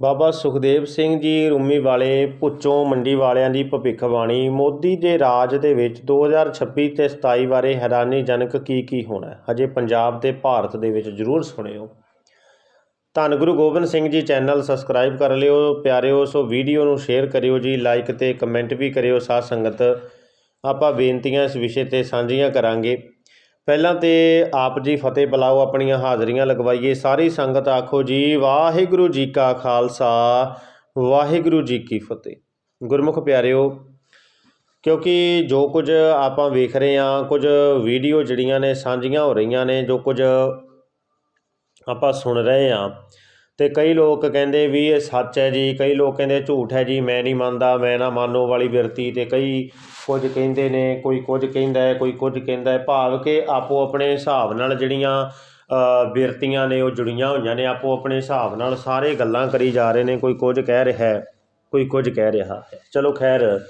ਬਾਬਾ ਸੁਖਦੇਵ ਸਿੰਘ ਜੀ ਰੂਮੀ ਵਾਲੇ ਭੁੱਚੋ ਮੰਡੀ ਵਾਲਿਆਂ ਦੀ ਭਵਿੱਖਬਾਣੀ। ਮੋਦੀ ਦੇ ਰਾਜ ਦੇ ਵਿੱਚ 2026 ਤੇ 27 ਬਾਰੇ ਹੈਰਾਨੀਜਨਕ ਕੀ ਕੀ ਹੋਣਾ ਹਜੇ ਪੰਜਾਬ ਤੇ ਭਾਰਤ ਦੇ ਵਿੱਚ ਜ਼ਰੂਰ ਸੁਣਿਓ। ਧੰਨ ਗੁਰੂ ਗੋਬਿੰਦ ਸਿੰਘ ਜੀ ਚੈਨਲ ਸਬਸਕ੍ਰਾਈਬ ਕਰ ਲਿਓ। ਪਿਆਰਿਓ, ਸੋ ਵੀਡੀਓ ਨੂੰ ਸ਼ੇਅਰ ਕਰਿਓ ਜੀ, ਲਾਈਕ ਤੇ ਕਮੈਂਟ ਵੀ ਕਰਿਓ। ਸਾਧ ਸੰਗਤ, ਆਪਾਂ ਬੇਨਤੀਆਂ ਇਸ ਵਿਸ਼ੇ ਤੇ ਸਾਂਝੀਆਂ ਕਰਾਂਗੇ। ਪਹਿਲਾਂ ਤੇ ਆਪ ਜੀ ਫਤਿਹ ਬੁਲਾਓ, ਆਪਣੀਆਂ ਹਾਜ਼ਰੀਆਂ ਲਗਵਾਈਏ। ਸਾਰੀ ਸੰਗਤ ਆਖੋ ਜੀ, ਵਾਹਿਗੁਰੂ ਜੀ ਕਾ ਖਾਲਸਾ, ਵਾਹਿਗੁਰੂ ਜੀ ਕੀ ਫਤਿਹ। ਗੁਰਮੁਖ ਪਿਆਰਿਓ, ਕਿਉਂਕਿ ਜੋ ਕੁਝ ਆਪਾਂ ਵੇਖ ਰਹੇ ਹਾਂ, ਕੁਝ ਵੀਡੀਓ ਜਿਹੜੀਆਂ ਨੇ ਸਾਂਝੀਆਂ ਹੋ ਰਹੀਆਂ ਨੇ, ਜੋ ਕੁਝ ਆਪਾਂ ਸੁਣ ਰਹੇ ਹਾਂ, ਤੇ ਕਈ ਲੋਕ ਕਹਿੰਦੇ ਵੀ ਇਹ ਸੱਚ ਹੈ ਜੀ, ਕਈ ਲੋਕ ਕਹਿੰਦੇ ਝੂਠ ਹੈ ਜੀ, ਮੈਂ ਨਹੀਂ ਮੰਨਦਾ, ਮੈਂ ਨਾ ਮੰਨੋ ਵਾਲੀ ਬਿਰਤੀ ਤੇ ਕਈ ਕੁਝ ਕਹਿੰਦੇ ਨੇ ਕੋਈ ਕੁਝ ਕਹਿੰਦਾ ਹੈ ਕੋਈ ਕੁਝ ਕਹਿੰਦਾ ਹੈ। ਭਾਵ ਕਿ ਆਪੋ ਆਪਣੇ ਹਿਸਾਬ ਨਾਲ ਜਿਹੜੀਆਂ ਅ, ਬਿਰਤੀਆਂ ਨੇ ਉਹ ਜੁੜੀਆਂ ਹੋਈਆਂ ਨੇ। ਆਪੋ ਆਪਣੇ ਹਿਸਾਬ ਨਾਲ ਸਾਰੇ ਗੱਲਾਂ ਕਰੀ ਜਾ ਰਹੇ ਨੇ ਕੋਈ ਕੁਝ ਕਹਿ ਰਿਹਾ ਹੈ ਕੋਈ ਕੁਝ ਕਹਿ ਰਿਹਾ ਹੈ। ਚਲੋ ਖੈਰ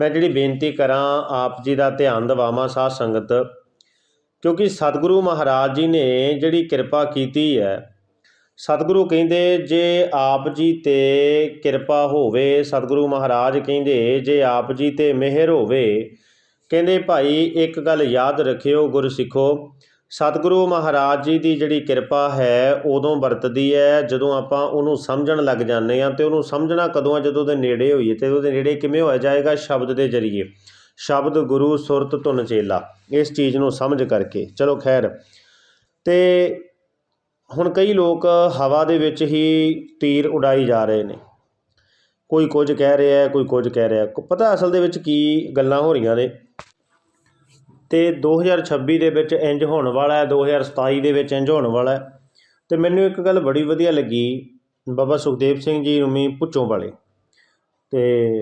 ਮੈਂ ਜਿਹੜੀ ਬੇਨਤੀ ਕਰਾਂ ਆਪ ਜੀ ਦਾ ਧਿਆਨ ਦਿਵਾਵਾਂ ਸਾਧ ਸੰਗਤ ਕਿਉਂਕਿ ਸਤਿਗੁਰੂ ਮਹਾਰਾਜ ਜੀ ਨੇ ਜਿਹੜੀ ਕਿਰਪਾ ਕੀਤੀ ਹੈ ਸਤਿਗੁਰੂ ਕਹਿੰਦੇ, ਜੇ ਆਪ ਜੀ ਤੇ ਕਿਰਪਾ ਹੋਵੇ, ਸਤਿਗੁਰੂ ਮਹਾਰਾਜ ਕਹਿੰਦੇ, ਜੇ ਆਪ ਜੀ ਤੇ ਮਿਹਰ ਹੋਵੇ, ਕਹਿੰਦੇ ਭਾਈ, ਇੱਕ ਗੱਲ ਯਾਦ ਰੱਖਿਓ, ਗੁਰ ਸਿੱਖੋ, ਸਤਿਗੁਰੂ ਮਹਾਰਾਜ ਜੀ ਦੀ ਜਿਹੜੀ ਕਿਰਪਾ ਹੈ, ਉਦੋਂ ਵਰਤਦੀ ਹੈ, ਜਦੋਂ ਆਪਾਂ ਉਹਨੂੰ ਸਮਝਣ ਲੱਗ ਜਾਂਦੇ ਹਾਂ, ਤੇ ਉਹਨੂੰ ਸਮਝਣਾ ਕਦੋਂ ਆ ਜਦੋਂ ਦੇ ਨੇੜੇ ਹੋਈਏ, ਤੇ ਉਹਦੇ ਨੇੜੇ ਕਿਵੇਂ ਹੋਇਆ ਜਾਏਗਾ? ਸ਼ਬਦ ਦੇ ਜ਼ਰੀਏ। ਸ਼ਬਦ, ਗੁਰੂ, ਸੁਰਤ, ਧੁਨ, ਚੇਲਾ। ਇਸ ਚੀਜ਼ ਨੂੰ ਸਮਝ ਕਰਕੇ। ਚਲੋ ਖੈਰ। ਤੇ ਹੁਣ ਕਈ ਲੋਕ ਹਵਾ ਦੇ ਵਿੱਚ ਹੀ ਤੀਰ ਉਡਾਈ ਜਾ ਰਹੇ ਨੇ। ਕੋਈ ਕੁਝ ਕਹਿ ਰਿਹਾ, ਕੋਈ ਕੁਝ ਕਹਿ ਰਿਹਾ। ਪਤਾ ਅਸਲ ਦੇ ਵਿੱਚ ਕੀ ਗੱਲਾਂ ਹੋ ਰਹੀਆਂ ਨੇ? ਤੇ 2026 ਦੇ ਵਿੱਚ ਇੰਜ ਹੋਣ ਵਾਲਾ ਹੈ 2027 ਦੇ ਵਿੱਚ ਇੰਜ ਹੋਣ ਵਾਲਾ ਹੈ। ਤੇ ਮੈਨੂੰ ਇੱਕ ਗੱਲ ਬੜੀ ਵਧੀਆ ਲੱਗੀ ਬਾਬਾ ਸੁਖਦੇਵ ਸਿੰਘ ਜੀ ਰੂਮੀ ਪੁੱਚੋਂ ਵਾਲੇ। ਤੇ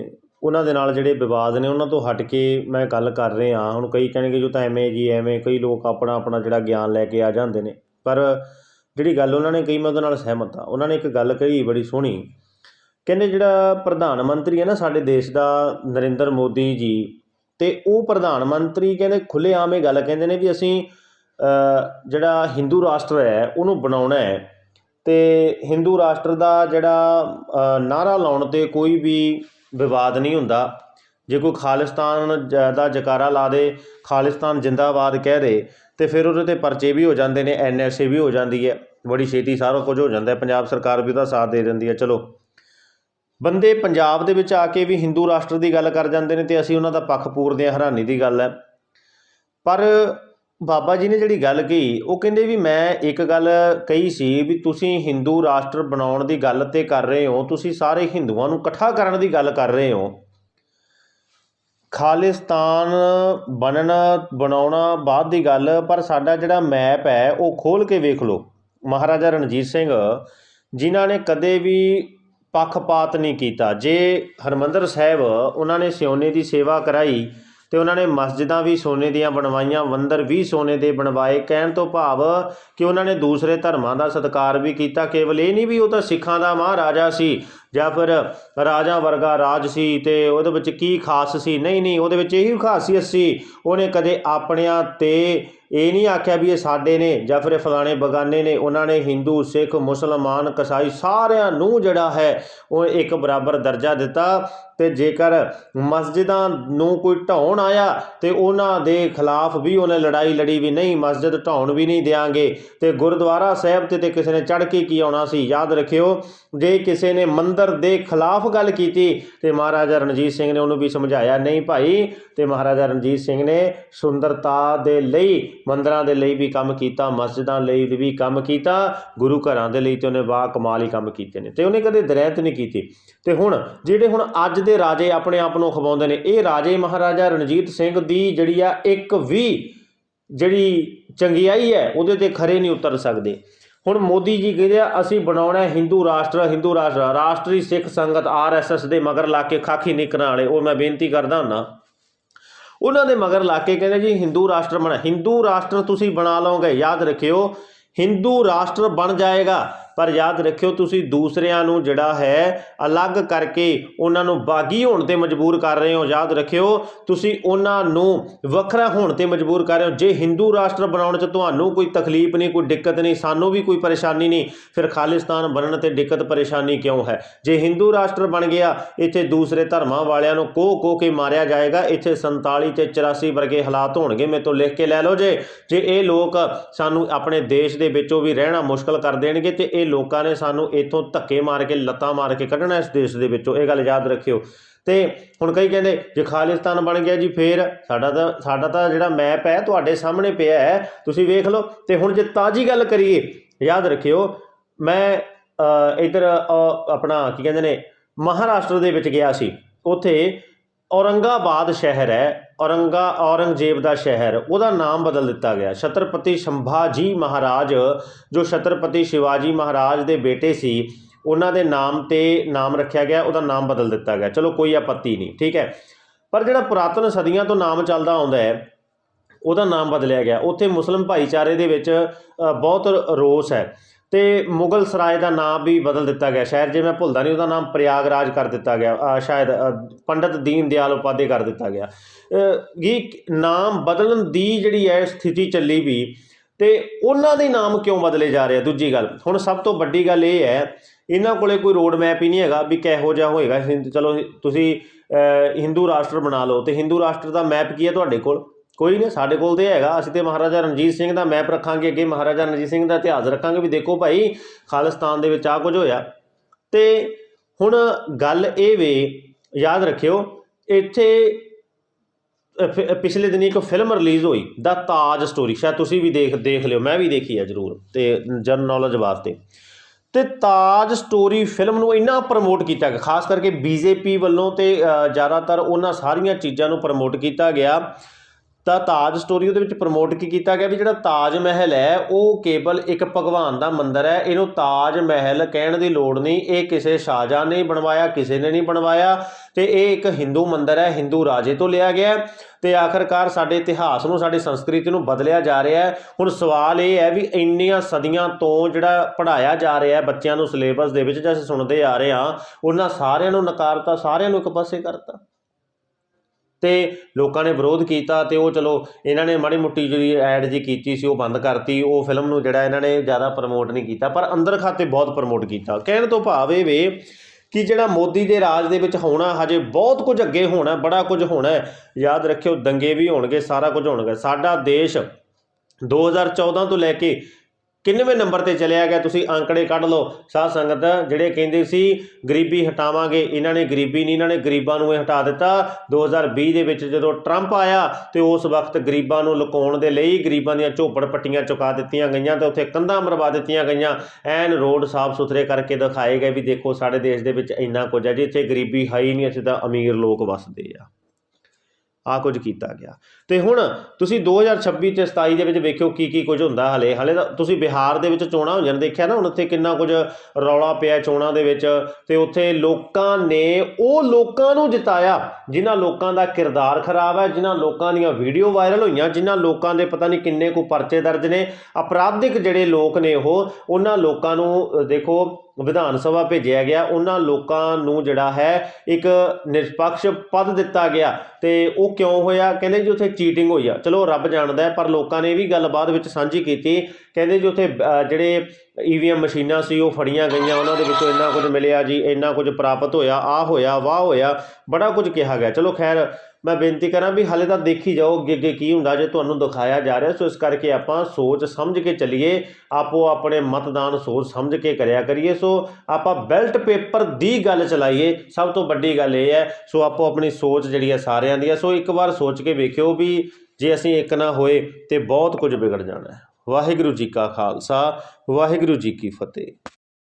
ਉਹਨਾਂ ਦੇ ਨਾਲ ਜਿਹੜੇ ਵਿਵਾਦ ਨੇ ਉਹਨਾਂ ਤੋਂ ਹਟ ਕੇ ਮੈਂ ਗੱਲ ਕਰ ਰਿਹਾ। ਹੁਣ ਕਈ ਕਹਿਣਗੇ ਜੋ ਤਾਂ ਐਵੇਂ ਜੀ ਐਵੇਂ, ਕਈ ਲੋਕ ਆਪਣਾ ਆਪਣਾ ਜਿਹੜਾ ਗਿਆਨ ਲੈ ਕੇ ਆ ਜਾਂਦੇ ਨੇ। ਪਰ ਜਿਹੜੀ ਗੱਲ ਉਹਨਾਂ ਨੇ ਕਹੀ ਮੈਂ ਉਹਦੇ ਨਾਲ ਸਹਿਮਤ ਹਾਂ। ਉਹਨਾਂ ਨੇ ਇੱਕ ਗੱਲ ਕਹੀ ਬੜੀ ਸੋਹਣੀ। ਕਹਿੰਦੇ ਜਿਹੜਾ ਪ੍ਰਧਾਨ ਮੰਤਰੀ ਹੈ ਨਾ ਸਾਡੇ ਦੇਸ਼ ਦਾ ਨਰਿੰਦਰ ਮੋਦੀ ਜੀ ਤੇ ਉਹ ਪ੍ਰਧਾਨ ਮੰਤਰੀ ਕਹਿੰਦੇ ਖੁੱਲ੍ਹੇਆਮ ਇਹ ਗੱਲ ਕਹਿੰਦੇ ਨੇ ਵੀ ਅਸੀਂ ਜਿਹੜਾ ਹਿੰਦੂ ਰਾਸ਼ਟਰ ਹੈ ਉਹਨੂੰ ਬਣਾਉਣਾ ਹੈ। ਤੇ ਹਿੰਦੂ ਰਾਸ਼ਟਰ ਦਾ ਜਿਹੜਾ ਅ, ਨਾਅਰਾ ਲਾਉਣ ਤੇ ਕੋਈ ਵੀ ਵਿਵਾਦ ਨਹੀਂ ਹੁੰਦਾ। ਜੇ ਕੋਈ ਖਾਲਿਸਤਾਨ ਜ- ਦਾ ਜਕਾਰਾ ਲਾ ਦੇ, ਖਾਲਿਸਤਾਨ ਜਿੰਦਾਬਾਦ ਕਹਿ ਦੇ, ਤੇ ਫਿਰ ਉਹਦੇ ਤੇ ਪਰਚੇ ਵੀ ਹੋ ਜਾਂਦੇ ਨੇ ਐਨਐਸਏ ਵੀ ਹੋ ਜਾਂਦੀ ਹੈ। ਬੜੀ ਛੇਤੀ ਸਾਰਾ ਕੁਝ ਹੋ ਜਾਂਦਾ ਪੰਜਾਬ ਸਰਕਾਰ ਵੀ ਉਹਦਾ ਸਾਥ ਦੇ ਦਿੰਦੀ ਹੈ। ਚਲੋ। ਬੰਦੇ ਪੰਜਾਬ ਦੇ ਵਿੱਚ ਆ ਕੇ ਵੀ ਹਿੰਦੂ ਰਾਸ਼ਟਰ ਦੀ ਗੱਲ ਕਰ ਜਾਂਦੇ ਨੇ ਤੇ ਅਸੀਂ ਉਹਨਾਂ ਦਾ ਪੱਖ ਪੂਰਦੇ ਹਾਂ, ਹੈਰਾਨੀ ਦੀ ਗੱਲ ਹੈ। ਪਰ ਬਾਬਾ ਜੀ ਨੇ ਜਿਹੜੀ ਗੱਲ ਕਹੀ, ਉਹ ਕਹਿੰਦੇ ਵੀ ਮੈਂ ਇੱਕ ਗੱਲ ਕਹੀ ਸੀ ਵੀ ਤੁਸੀਂ ਹਿੰਦੂ ਰਾਸ਼ਟਰ ਬਣਾਉਣ ਦੀ ਗੱਲ ਤੇ ਕਰ ਰਹੇ ਹੋ, ਤੁਸੀਂ ਸਾਰੇ ਹਿੰਦੂਆਂ ਨੂੰ ਇਕੱਠਾ ਕਰਨ ਦੀ ਗੱਲ ਕਰ ਰਹੇ ਹੋ। ਖਾਲਿਸਤਾਨ ਬਣਨਾ, ਬਣਾਉਣਾ ਬਾਅਦ ਦੀ ਗੱਲ, ਪਰ ਸਾਡਾ ਜਿਹੜਾ ਮੈਪ ਹੈ, ਉਹ ਖੋਲ ਕੇ ਵੇਖ ਲਓ। ਮਹਾਰਾਜਾ ਰਣਜੀਤ ਸਿੰਘ, ਜਿਨ੍ਹਾਂ ਨੇ ਕਦੇ ਵੀ ਪੱਖਪਾਤ ਨਹੀਂ ਕੀਤਾ। ਜੇ ਹਰਮੰਦਰ ਸਾਹਿਬ, ਉਹਨਾਂ ਨੇ ਸਿਉਨੇ ਦੀ ਸੇਵਾ ਕਰਾਈ ਤੇ ਉਹਨਾਂ ਨੇ ਮਸਜਿਦਾਂ ਵੀ ਸੋਨੇ ਦੀਆਂ ਬਣਵਾਈਆਂ, ਮੰਦਰ ਵੀ ਸੋਨੇ ਦੇ ਬਣਵਾਏ। ਕਹਿਣ ਤੋਂ ਭਾਵ ਕਿ ਉਹਨਾਂ ਨੇ ਦੂਸਰੇ ਧਰਮਾਂ ਦਾ ਸਤਿਕਾਰ ਵੀ ਕੀਤਾ। ਕੇਵਲ ਇਹ ਨਹੀਂ ਵੀ ਉਹ ਤਾਂ ਸਿੱਖਾਂ ਦਾ ਮਹਾਰਾਜਾ ਸੀ ਜਾਂ ਫਿਰ ਰਾਜਾ ਵਰਗਾ ਰਾਜ ਸੀ ਤੇ ਉਹਦੇ ਵਿੱਚ ਕੀ ਖਾਸ ਸੀ? ਨਹੀਂ ਨਹੀਂ, ਉਹਦੇ ਵਿੱਚ ਇਹੀ ਖਾਸੀਅਤ ਸੀ। ਉਹਨੇ ਕਦੇ ਆਪਣਿਆਂ ਤੇ ਇਹ ਨਹੀਂ ਆਖਿਆ ਵੀ ਇਹ ਸਾਡੇ ਨੇ ਜਾਂ ਫਿਰ ਇਹ ਫਲਾਣੇ ਬਗਾਨੇ ਨੇ, ਉਹਨਾਂ ਨੇ ਹਿੰਦੂ, ਸਿੱਖ, ਮੁਸਲਮਾਨ, ਕਸਾਈ ਸਾਰਿਆਂ ਨੂੰ ਜਿਹੜਾ ਹੈ ਉਹ ਇੱਕ ਬਰਾਬਰ ਦਰਜਾ ਦਿੱਤਾ ਤੇ ਜੇਕਰ ਮਸਜਿਦਾਂ ਨੂੰ ਕੋਈ ਢਾਉਣ ਆਇਆ ਤੇ ਉਹਨਾਂ ਦੇ ਖਿਲਾਫ ਵੀ ਉਹਨੇ ਲੜਾਈ ਲੜੀ ਵੀ ਨਹੀਂ, ਮਸਜਿਦ ਢਾਉਣ ਵੀ ਨਹੀਂ ਦੇਾਂਗੇ ਤੇ ਗੁਰਦੁਆਰਾ ਸਾਹਿਬ ਤੇ ਤੇ ਕਿਸੇ ਨੇ ਚੜ ਕੇ ਕੀ ਆਉਣਾ ਸੀ ਯਾਦ ਰੱਖਿਓ, ਜੇ ਕਿਸੇ ਨੇ ਮੰਦਰ ਦੇ ਖਿਲਾਫ ਗੱਲ ਕੀਤੀ ਤੇ ਮਹਾਰਾਜਾ ਰਣਜੀਤ ਸਿੰਘ ਨੇ ਉਹਨੂੰ ਵੀ ਸਮਝਾਇਆ, ਨਹੀਂ ਭਾਈ ਤੇ ਮਹਾਰਾਜਾ ਰਣਜੀਤ ਸਿੰਘ ਨੇ ਸੁੰਦਰਤਾ ਦੇ ਲਈ ਮੰਦਰਾਂ ਦੇ ਲਈ ਵੀ ਕੰਮ ਕੀਤਾ, ਮਸਜਿਦਾਂ ਲਈ ਵੀ ਕੰਮ ਕੀਤਾ, ਗੁਰੂ ਘਰਾਂ ਦੇ ਲਈ ਤੇ ਉਹਨੇ ਵਾਹ ਕਮਾਲ ਹੀ ਕੰਮ ਕੀਤੇ ਨੇ। ਤੇ ਉਹਨੇ ਕਦੇ ਦਰੈਤ ਨਹੀਂ ਕੀਤੀ। ਤੇ ਹੁਣ ਜਿਹੜੇ ਹੁਣ ਅੱਜ ਦੇ ਰਾਜੇ ਆਪਣੇ ਆਪ ਨੂੰ ਖਵਾਉਂਦੇ ਨੇ, ਇਹ ਰਾਜੇ ਮਹਾਰਾਜਾ ਰਣਜੀਤ ਸਿੰਘ ਦੀ ਜਿਹੜੀ ਆ ਇੱਕ ਵੀ ਜਿਹੜੀ ਚੰਗਿਆਈ ਹੈ, ਉਹਦੇ ਤੇ ਖਰੇ ਨਹੀਂ ਉਤਰ ਸਕਦੇ। ਹੁਣ ਮੋਦੀ ਜੀ ਕਹਿੰਦੇ ਆ, ਅਸੀਂ ਬਣਾਉਣਾ ਹਿੰਦੂ ਰਾਸ਼ਟਰ ਹਿੰਦੂ ਰਾਸ਼ਟਰ, ਰਾਸ਼ਟਰੀ ਸਿੱਖ ਸੰਗਤ ਆਰਐਸਐਸ ਦੇ ਮਗਰ ਲਾ ਕੇ ਖਾਕੀ ਨਿਕਰਾਂ ਵਾਲੇ। ਉਹ ਮੈਂ ਬੇਨਤੀ ਕਰਦਾ ਹੁੰਨਾ ਉਹਨਾਂ ਦੇ ਮਗਰ ਲਾ ਕੇ ਕਹਿੰਦੇ ਜੀ, ਹਿੰਦੂ ਰਾਸ਼ਟਰ ਬਣਾ, ਹਿੰਦੂ ਰਾਸ਼ਟਰ ਤੁਸੀਂ ਬਣਾ ਲਓਗੇ। ਯਾਦ ਰੱਖਿਓ, ਹਿੰਦੂ ਰਾਸ਼ਟਰ ਬਣ ਜਾਏਗਾ। ਪਰ ਯਾਦ ਰੱਖਿਓ, ਤੁਸੀਂ ਦੂਸਰਿਆਂ ਨੂੰ ਜਿਹੜਾ ਹੈ ਅਲੱਗ ਕਰਕੇ ਉਹਨਾਂ ਨੂੰ ਬਾਗੀ ਹੋਣ ਤੇ ਮਜਬੂਰ ਕਰ ਰਹੇ ਹੋ। ਯਾਦ ਰੱਖਿਓ, ਤੁਸੀਂ ਉਹਨਾਂ ਨੂੰ ਵੱਖਰਾ ਹੋਣ ਤੇ ਮਜਬੂਰ ਕਰ ਰਹੇ ਹੋ। ਜੇ ਹਿੰਦੂ ਰਾਸ਼ਟਰ ਬਣਾਉਣ 'ਚ ਤੁਹਾਨੂੰ ਕੋਈ ਤਕਲੀਫ ਨਹੀਂ, ਕੋਈ ਦਿੱਕਤ ਨਹੀਂ, ਸਾਨੂੰ ਵੀ ਕੋਈ ਪਰੇਸ਼ਾਨੀ ਨਹੀਂ, ਫਿਰ ਖਾਲਿਸਤਾਨ ਬਣਨ ਤੇ ਦਿੱਕਤ ਪਰੇਸ਼ਾਨੀ ਕਿਉਂ ਹੈ? ਜੇ ਹਿੰਦੂ ਰਾਸ਼ਟਰ ਬਣ ਗਿਆ, ਇੱਥੇ ਦੂਸਰੇ ਧਰਮਾਂ ਵਾਲਿਆਂ ਨੂੰ ਕੋਹ ਕੋਹ ਕੇ ਮਾਰਿਆ ਜਾਏਗਾ, ਇੱਥੇ 47 ਤੇ 84 ਵਰਗੇ ਹਾਲਾਤ ਹੋਣਗੇ। ਮੇਰੇ ਤੋਂ ਲਿਖ ਕੇ ਲੈ ਲਓ ਜੇ ਜੇ ਇਹ ਲੋਕ ਸਾਨੂੰ ਆਪਣੇ ਦੇਸ਼ ਦੇ ਵਿੱਚੋਂ ਵੀ ਰਹਿਣਾ ਮੁਸ਼ਕਲ ਕਰ ਦੇਣਗੇ ਤੇ ਇਹ ਲੋਕਾਂ ਨੇ ਸਾਨੂੰ ਇੱਥੋਂ ਧੱਕੇ ਮਾਰ ਕੇ ਲੱਤਾਂ ਮਾਰ ਕੇ ਕੱਢਣਾ ਇਸ ਦੇਸ਼ ਦੇ ਵਿੱਚੋਂ। ਇਹ ਗੱਲ ਯਾਦ ਰੱਖਿਓ। ਤੇ ਹੁਣ ਕਈ ਕਹਿੰਦੇ ਜੇ ਖਾਲਿਸਤਾਨ ਬਣ ਗਿਆ ਜੀ ਫੇਰ ਸਾਡਾ ਤਾਂ ਸਾਡਾ ਤਾਂ ਜਿਹੜਾ ਮੈਪ ਹੈ ਤੁਹਾਡੇ ਸਾਹਮਣੇ ਪਿਆ ਹੈ। ਤੁਸੀਂ ਵੇਖ ਲਓ। ਤੇ ਹੁਣ ਜੇ ਤਾਜੀ ਗੱਲ ਕਰੀਏ ਯਾਦ ਰੱਖਿਓ ਮੈਂ ਅ, ਇੱਧਰ ਆਪਣਾ ਕੀ ਕਹਿੰਦੇ ਨੇ ਮਹਾਰਾਸ਼ਟਰ ਦੇ ਵਿੱਚ ਗਿਆ ਸੀ। ਉੱਥੇ ਔਰੰਗਾਬਾਦ ਸ਼ਹਿਰ ਹੈ, ਔਰੰਗਾ ਔਰੰਗਜ਼ੇਬ ਦਾ ਸ਼ਹਿਰ, ਉਹਦਾ ਨਾਮ ਬਦਲ ਦਿੱਤਾ ਗਿਆ। ਛਤਰਪਤੀ ਸੰਭਾਜੀ ਮਹਾਰਾਜ, ਜੋ ਛਤਰਪਤੀ ਸ਼ਿਵਾਜੀ ਮਹਾਰਾਜ ਦੇ ਬੇਟੇ ਸੀ, ਉਹਨਾਂ ਦੇ ਨਾਮ ਤੇ ਨਾਮ ਰੱਖਿਆ ਗਿਆ, ਉਹਦਾ ਨਾਮ ਬਦਲ ਦਿੱਤਾ ਗਿਆ। ਚਲੋ ਕੋਈ ਆਪੱਤੀ ਨਹੀਂ, ਠੀਕ ਹੈ? ਪਰ ਜਿਹੜਾ ਪੁਰਾਤਨ ਸਦੀਆਂ ਤੋਂ ਨਾਮ ਚੱਲਦਾ ਆਉਂਦਾ ਹੈ, ਉਹਦਾ ਨਾਮ ਬਦਲਿਆ ਗਿਆ। ਉੱਥੇ ਮੁਸਲਮ ਭਾਈਚਾਰੇ ਦੇ ਵਿੱਚ ਬਹੁਤ ਰੋਸ ਹੈ। ਤੇ ਮੁਗਲ ਸਰਾਏ ਦਾ ਨਾਮ ਵੀ ਬਦਲ ਦਿੱਤਾ ਗਿਆ। ਸ਼ਾਇਦ ਜੇ ਮੈਂ ਭੁੱਲਦਾ ਨਹੀਂ ਉਹਦਾ ਨਾਮ ਪ੍ਰਯਾਗਰਾਜ ਕਰ ਦਿੱਤਾ ਗਿਆ। ਸ਼ਾਇਦ ਅ, ਪੰਡਤ ਦੀਨ ਦਿਆਲ ਉਪਾਧਿਆ ਕਰ ਦਿੱਤਾ ਗਿਆ। ਅ, ਇਹ ਨਾਮ ਬਦਲਣ ਦੀ ਜਿਹੜੀ ਹੈ ਸਥਿਤੀ ਚੱਲੀ ਵੀ ਤੇ ਉਹਨਾਂ ਦੇ ਨਾਮ ਕਿਉਂ ਬਦਲੇ ਜਾ ਰਹੇ ਆ? ਦੂਜੀ ਗੱਲ ਹੁਣ ਸਭ ਤੋਂ ਵੱਡੀ ਗੱਲ ਇਹ ਹੈ ਇਹਨਾਂ ਕੋਲੇ ਕੋਈ ਰੋਡ ਮੈਪ ਹੀ ਨਹੀਂ ਹੈਗਾ ਵੀ ਕਿਹੋ ਜਿਹਾ ਹੋਏਗਾ। ਹਿੰਦ- ਚਲੋ ਤੁਸੀਂ ਹਿੰਦੂ ਰਾਸ਼ਟਰ ਬਣਾ ਲਓ ਤੇ ਹਿੰਦੂ ਰਾਸ਼ਟਰ ਦਾ ਮੈਪ ਕੀ ਹੈ ਤੁਹਾਡੇ ਕੋਲ? ਕੋਈ ਨਹੀਂ, ਸਾਡੇ ਕੋਲ ਤੇ ਹੈਗਾ। ਅਸੀਂ ਤੇ ਮਹਾਰਾਜਾ ਰਣਜੀਤ ਸਿੰਘ ਦਾ ਮੈਪ ਰੱਖਾਂਗੇ ਅੱਗੇ। ਮਹਾਰਾਜਾ ਰਣਜੀਤ ਸਿੰਘ ਦਾ ਇਤਿਹਾਸ ਰੱਖਾਂਗੇ ਵੀ ਦੇਖੋ ਭਾਈ, ਖਾਲਿਸਤਾਨ ਦੇ ਵਿੱਚ ਆ ਕੁਝ ਹੋਇਆ। ਤੇ ਹੁਣ ਗੱਲ ਇਹ ਵੇ, ਯਾਦ ਰੱਖਿਓ, ਇੱਥੇ ਪਿਛਲੇ ਦਿਨੀ ਇੱਕ ਫਿਲਮ ਰਿਲੀਜ਼ ਹੋਈ ਦਾ ਤਾਜ ਸਟੋਰੀ ਸ਼ਾਇਦ ਤੁਸੀਂ ਵੀ ਦੇਖ ਦੇਖ ਲਿਓ, ਮੈਂ ਵੀ ਦੇਖੀ ਹੈ ਜ਼ਰੂਰ, ਤੇ ਜਨ ਨੌਲੇਜ ਵਾਸਤੇ। ਤੇ ਤਾਜ ਸਟੋਰੀ ਫਿਲਮ ਨੂੰ ਇੰਨਾ ਪ੍ਰਮੋਟ ਕੀਤਾ ਗਿਆ, ਖਾਸ ਕਰਕੇ ਬੀਜੇਪੀ ਵੱਲੋਂ ਤੇ ਜ਼ਿਆਦਾਤਰ ਉਹਨਾਂ ਸਾਰੀਆਂ ਚੀਜ਼ਾਂ ਨੂੰ ਪ੍ਰਮੋਟ ਕੀਤਾ ਗਿਆ। ਤਾਂ ਤਾਜ ਸਟੋਰੀ ਉਹਦੇ ਵਿੱਚ ਪ੍ਰਮੋਟ ਕੀ ਕੀਤਾ ਗਿਆ ਵੀ ਜਿਹੜਾ ਤਾਜ ਮਹਿਲ ਹੈ, ਉਹ ਕੇਵਲ ਇੱਕ ਭਗਵਾਨ ਦਾ ਮੰਦਿਰ ਹੈ। ਇਹਨੂੰ ਤਾਜ ਮਹਿਲ ਕਹਿਣ ਦੀ ਲੋੜ ਨਹੀਂ। ਇਹ ਕਿਸੇ ਸ਼ਾਹਜਹਾਂ ਨੇ ਬਣਵਾਇਆ, ਕਿਸੇ ਨੇ ਨਹੀਂ ਬਣਵਾਇਆ। ਤੇ ਇਹ ਇੱਕ ਹਿੰਦੂ ਮੰਦਿਰ ਹੈ। ਹਿੰਦੂ ਰਾਜੇ ਤੋਂ ਲਿਆ ਗਿਆ ਹੈ। ਤੇ ਆਖਰਕਾਰ ਸਾਡੇ ਇਤਿਹਾਸ ਨੂੰ, ਸਾਡੀ ਸੰਸਕ੍ਰਿਤੀ ਨੂੰ ਬਦਲਿਆ ਜਾ ਰਿਹਾ ਹੈ। ਹੁਣ ਸਵਾਲ ਇਹ ਹੈ ਵੀ ਇੰਨੀਆਂ ਸਦੀਆਂ ਤੋਂ ਜਿਹੜਾ ਪੜਾਇਆ ਜਾ ਰਿਹਾ ਹੈ ਬੱਚਿਆਂ ਨੂੰ ਸਿਲੇਬਸ ਦੇ ਵਿੱਚ, ਜਾਂ ਅਸੀਂ ਸੁਣਦੇ ਆ ਰਹੇ ਹਾਂ, ਉਹਨਾਂ ਸਾਰਿਆਂ ਨੂੰ ਨਕਾਰਤਾ, ਸਾਰਿਆਂ ਨੂੰ ਇੱਕ ਪਾਸੇ ਕਰਤਾ। ਤੇ ਲੋਕਾਂ ਨੇ ਵਿਰੋਧ ਕੀਤਾ ਤੇ ਉਹ ਚਲੋ ਇਹਨਾਂ ਨੇ ਮਾੜੀ ਮੁੱਟੀ ਜਿਹੜੀ ਐਡ ਜੀ ਕੀਤੀ ਸੀ, ਉਹ ਬੰਦ ਕਰਤੀ, ਉਹ ਫਿਲਮ ਨੂੰ ਜਿਹੜਾ ਇਹਨਾਂ ਨੇ ਜ਼ਿਆਦਾ ਪ੍ਰਮੋਟ ਨਹੀਂ ਕੀਤਾ, ਪਰ ਅੰਦਰ ਖਾਤੇ ਬਹੁਤ ਪ੍ਰਮੋਟ ਕੀਤਾ। ਕਹਿਣ ਤੋਂ ਭਾਵ ਇਹ ਵੇ ਕਿ ਜਿਹੜਾ ਮੋਦੀ ਦੇ ਰਾਜ ਦੇ ਵਿੱਚ ਹੋਣਾ ਹਜੇ ਬਹੁਤ ਕੁਝ ਅੱਗੇ ਹੋਣਾ, ਬੜਾ ਕੁਝ ਹੋਣਾ ਯਾਦ ਰੱਖਿਓ, ਦੰਗੇ ਵੀ ਹੋਣਗੇ, ਸਾਰਾ ਕੁਝ ਹੋਣਗੇ। ਸਾਡਾ ਦੇਸ਼ 2014 ਤੋਂ ਲੈ ਕੇ ਕਿੰਨਵੇਂ ਨੰਬਰ ਤੇ ਚਲਿਆ ਗਿਆ, ਤੁਸੀਂ ਅੰਕੜੇ ਕੱਢ ਲਓ। ਸਾਧ ਸੰਗਤ, ਜਿਹੜੇ ਕਹਿੰਦੇ ਸੀ, ਗਰੀਬੀ ਹਟਾਵਾਂਗੇ, ਇਹਨਾਂ ਨੇ ਗਰੀਬੀ ਨਹੀਂ, ਇਹਨਾਂ ਨੇ ਗਰੀਬਾਂ ਨੂੰ ਇਹ ਹਟਾ ਦਿੱਤਾ। 2020 ਦੇ ਵਿੱਚ ਜਦੋਂ ਟਰੰਪ ਆਇਆ, ਤੇ ਉਸ ਵਕਤ ਗਰੀਬਾਂ ਨੂੰ ਲੁਕਾਉਣ ਦੇ ਲਈ ਗਰੀਬਾਂ ਦੀਆਂ ਝੋਪੜ ਪੱਟੀਆਂ ਚੁਕਾ ਦਿੱਤੀਆਂ ਗਈਆਂ ਤੇ ਉੱਥੇ ਕੰਧਾਂ ਮਰਵਾ ਦਿੱਤੀਆਂ ਗਈਆਂ। ਐਨ ਰੋਡ ਸਾਫ਼ ਸੁਥਰੇ ਕਰਕੇ ਦਿਖਾਏ ਗਏ ਵੀ ਦੇਖੋ, ਸਾਡੇ ਦੇਸ਼ ਦੇ ਵਿੱਚ ਇੰਨਾ ਕੁਝ ਹੈ ਜੀ ਇੱਥੇ ਗਰੀਬੀ ਹੈ ਹੀ ਨਹੀਂ, ਅਸੀਂ ਤਾਂ ਅਮੀਰ ਲੋਕ ਵੱਸਦੇ ਆ। ਆ ਕੁਝ ਕੀਤਾ ਗਿਆ। ਤੇ ਹੁਣ ਤੁਸੀਂ 2026 ਤੇ 27 ਦੇ ਵਿੱਚ ਵੇਖਿਓ ਕੀ ਕੀ ਕੁਝ ਹੁੰਦਾ ਹਲੇ। ਹਲੇ ਤਾਂ ਤੁਸੀਂ ਬਿਹਾਰ ਦੇ ਵਿੱਚ ਚੋਣਾਂ ਹੋਈਆਂ ਨੇ, ਦੇਖਿਆ ਨਾ, ਹੁਣ ਉੱਥੇ ਕਿੰਨਾ ਕੁਝ ਰੌਲਾ ਪਿਆ ਚੋਣਾਂ ਦੇ ਵਿੱਚ। ਤੇ ਉੱਥੇ ਲੋਕਾਂ ਨੇ, ਉਹ ਲੋਕਾਂ ਨੂੰ ਜਿਤਾਇਆ, ਜਿਨ੍ਹਾਂ ਲੋਕਾਂ ਦਾ ਕਿਰਦਾਰ ਖਰਾਬ ਹੈ, ਜਿਨ੍ਹਾਂ ਲੋਕਾਂ ਦੀਆਂ ਵੀਡੀਓ ਵਾਇਰਲ ਹੋਈਆਂ, ਜਿਨ੍ਹਾਂ ਲੋਕਾਂ ਦੇ ਪਤਾ ਨਹੀਂ ਕਿੰਨੇ ਕੁ ਪਰਚੇ ਦਰਜ ਨੇ। ਅਪਰਾਧਿਕ ਜਿਹੜੇ ਲੋਕ ਨੇ ਉਹ, ਉਹਨਾਂ ਲੋਕਾਂ ਨੂੰ ਦੇਖੋ ਵਿਧਾਨ ਸਭਾ ਭੇਜਿਆ ਗਿਆ। ਉਹਨਾਂ ਲੋਕਾਂ ਨੂੰ ਜਿਹੜਾ ਹੈ ਇੱਕ ਨਿਰਪੱਖ ਪਦ ਦਿੱਤਾ ਗਿਆ ਤੇ ਉਹ ਕਿਉਂ ਹੋਇਆ? ਕਹਿੰਦੇ ਜੀ ਉੱਥੇ ਚੀਟਿੰਗ ਹੋਈ ਆ। ਚਲੋ ਰੱਬ ਜਾਣਦਾ ਪਰ ਲੋਕਾਂ ਨੇ ਇਹ ਵੀ ਗੱਲ ਬਾਅਦ ਵਿੱਚ ਸਾਂਝੀ ਕੀਤੀ। ਕਹਿੰਦੇ ਜੀ ਉੱਥੇ ਅ, ਜਿਹੜੇ ਈਵੀਐਮ ਮਸ਼ੀਨਾਂ ਸੀ ਉਹ ਫੜੀਆਂ ਗਈਆਂ। ਉਹਨਾਂ ਦੇ ਵਿੱਚੋਂ ਇੰਨਾ ਕੁਝ ਮਿਲਿਆ ਜੀ ਇੰਨਾ ਕੁਝ ਪ੍ਰਾਪਤ ਹੋਇਆ ਆ ਹੋਇਆ ਵਾਹ ਹੋਇਆ ਬੜਾ ਕੁਝ ਕਿਹਾ ਗਿਆ। ਚਲੋ ਖੈਰ ਮੈਂ ਬੇਨਤੀ ਕਰਾਂ ਵੀ ਹਾਲੇ ਤਾਂ ਦੇਖੀ ਜਾਓ ਅੱਗੇ ਅੱਗੇ ਕੀ ਹੁੰਦਾ ਜੇ ਤੁਹਾਨੂੰ ਦਿਖਾਇਆ ਜਾ ਰਿਹਾ, ਸੋ ਇਸ ਕਰਕੇ ਆਪਾਂ ਸੋਚ ਸਮਝ ਕੇ ਚੱਲੀਏ, ਆਪੋ ਆਪਣੇ ਮਤਦਾਨ ਸੋਚ ਸਮਝ ਕੇ ਕਰਿਆ ਕਰੀਏ। ਸੋ ਆਪਾਂ ਬੈਲਟ ਪੇਪਰ ਦੀ ਗੱਲ ਚਲਾਈਏ, ਸਭ ਤੋਂ ਵੱਡੀ ਗੱਲ ਇਹ ਹੈ, ਸੋ ਆਪੋ ਆਪਣੀ ਸੋਚ ਜਿਹੜੀ ਹੈ ਸਾਰਿਆਂ ਦੀ ਹੈ। ਸੋ ਇੱਕ ਵਾਰ ਸੋਚ ਕੇ ਵੇਖਿਓ ਵੀ ਜੇ ਅਸੀਂ ਇੱਕ ਨਾ ਹੋਏ ਤੇ ਬਹੁਤ ਕੁਝ ਵਿਗੜ ਜਾਣਾ ਹੈ। ਵਾਹਿਗੁਰੂ ਜੀ ਕਾ ਖਾਲਸਾ, ਵਾਹਿਗੁਰੂ ਜੀ ਕੀ ਫਤਿਹ।